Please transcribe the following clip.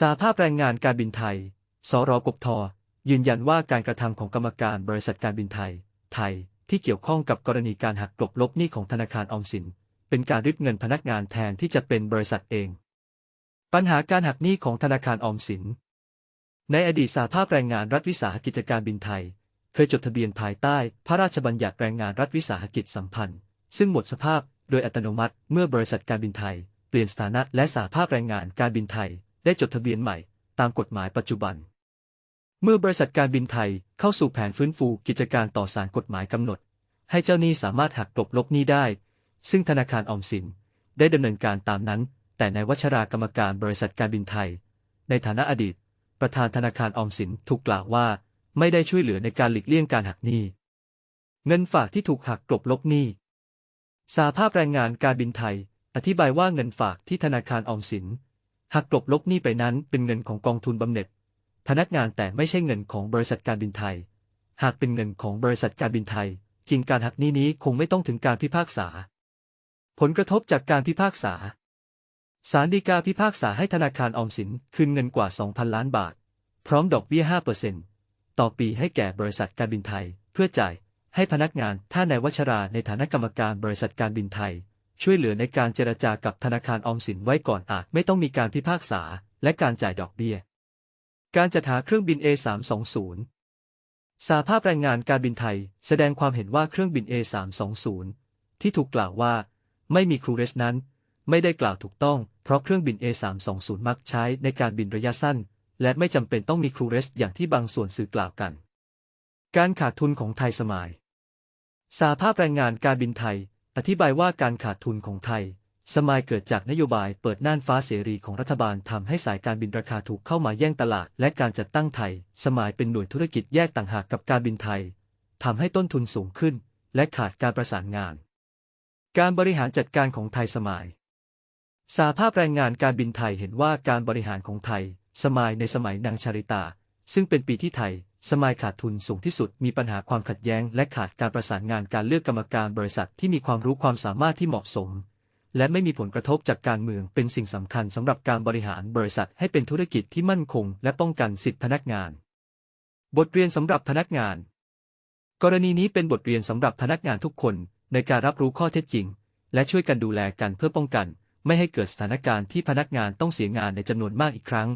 สาภาพแรงงานการบินไทย สรกบท ยืนยันว่าการกระทำของกรรมการบริษัทการบินไทย ไทย ที่เกี่ยวข้องกับกรณีการหักกลบลบหนี้ของธนาคารออมสิน เป็นการริบเงินพนักงานแทนที่จะเป็นบริษัทเอง ปัญหาการหักหนี้ของธนาคารออมสิน ในอดีตสาภาพแรงงานรัฐวิสาหกิจการบินไทย เคยจดทะเบียนภายใต้ พระราชบัญญัติแรงงานรัฐวิสาหกิจสัมพันธ์ ซึ่งหมดสภาพโดยอัตโนมัติเมื่อบริษัทการบินไทย เปลี่ยนสถานะและสาภาพแรงงานการบินไทย ได้จดทะเบียนใหม่ตามกฎหมายปัจจุบัน เมื่อบริษัทการบินไทยเข้าสู่แผนฟื้นฟูกิจการต่อสารกฎหมายกำหนด ให้เจ้าหนี้สามารถหักกลบลบหนี้ได้ ซึ่งธนาคารออมสินได้ดำเนินการตามนั้น แต่ในายวัชรากรรมการบริษัทการบินไทย ในฐานะอดีต ประธานธนาคารออมสินถูกกล่าวว่า ไม่ได้ช่วยเหลือในการหลีกเลี่ยงการหักหนี้ เงินฝากที่ถูกหักกลบลบหนี้สาภาพแรงงานการบินไทย อธิบายว่าเงินฝากที่ธนาคารออมสิน หักกลบลบหนี้ไปนั้นเป็นเงินของกองทุนบำเหน็จ พนักงานแต่ไม่ใช่เงินของบริษัทการบินไทย หากเป็นเงินของบริษัทการบินไทย จริงการหักหนี้นี้คงไม่ต้องถึงการพิพากษา ผลกระทบจากการพิพากษาศาลฎีกาพิพากษาให้ธนาคารออมสินคืนเงินกว่า 2,000 ล้านบาท พร้อมดอกเบี้ย 5%ต่อปีให้แก่บริษัทการบินไทย เพื่อจ่ายให้พนักงานท่านายวัชราในฐานะกรรมการบริษัทการบินไทย ช่วยเหลือในการเจรจากับธนาคารออมสินไว้ก่อนอาจไม่ต้องมีการพิพากษา และการจ่ายดอกเบี้ย การจัดหาเครื่องบิน A320 สาภาพแรงงานการบินไทย แสดงความเห็นว่าเครื่องบิน A320 ที่ถูกกล่าวว่า ไม่มีครูเรสนั้น ไม่ได้กล่าวถูกต้อง เพราะเครื่องบิน A320 มักใช้ในการบินระยะสั้น และไม่จำเป็นต้องมีครูเรสอย่างที่บางส่วนสื่อกล่าวกัน การขาดทุนของไทยสมายสาภาพแรงงานการบินไทย อธิบายว่าการขาดทุนของไทย สมายเกิดจากนโยบายเปิดน่านฟ้าเสรีของรัฐบาลทำให้สายการบินราคาถูกเข้ามาแย่งตลาด และการจัดตั้งไทย สมายเป็นหน่วยธุรกิจแยกต่างหากกับการบินไทยทำให้ต้นทุนสูงขึ้น และขาดการประสานงาน การบริหารจัดการของไทยสมายสาภาพแรงงานการบินไทยเห็นว่าการบริหารของไทย สมายในสมัยนางชาริตา ซึ่งเป็นปีที่ไทย สมายขาดทุนสูงที่สุดมีปัญหาความขัดแย้ง และขาดการประสานงานการเลือกกรรมการบริษัทที่มีความรู้ความสามารถที่เหมาะสม และไม่มีผลกระทบจากการเมืองเป็นสิ่งสำคัญสำหรับการบริหารบริษัทให้เป็นธุรกิจที่มั่นคง และป้องกันสิทธิพนักงาน บทเรียนสำหรับพนักงาน กรณีนี้เป็นบทเรียนสำหรับพนักงานทุกคนในการรับรู้ข้อเท็จจริง และช่วยกันดูแลกันเพื่อป้องกัน ไม่ให้เกิดสถานการณ์ที่พนักงานต้องเสียงานในจำนวนมากอีกครั้ง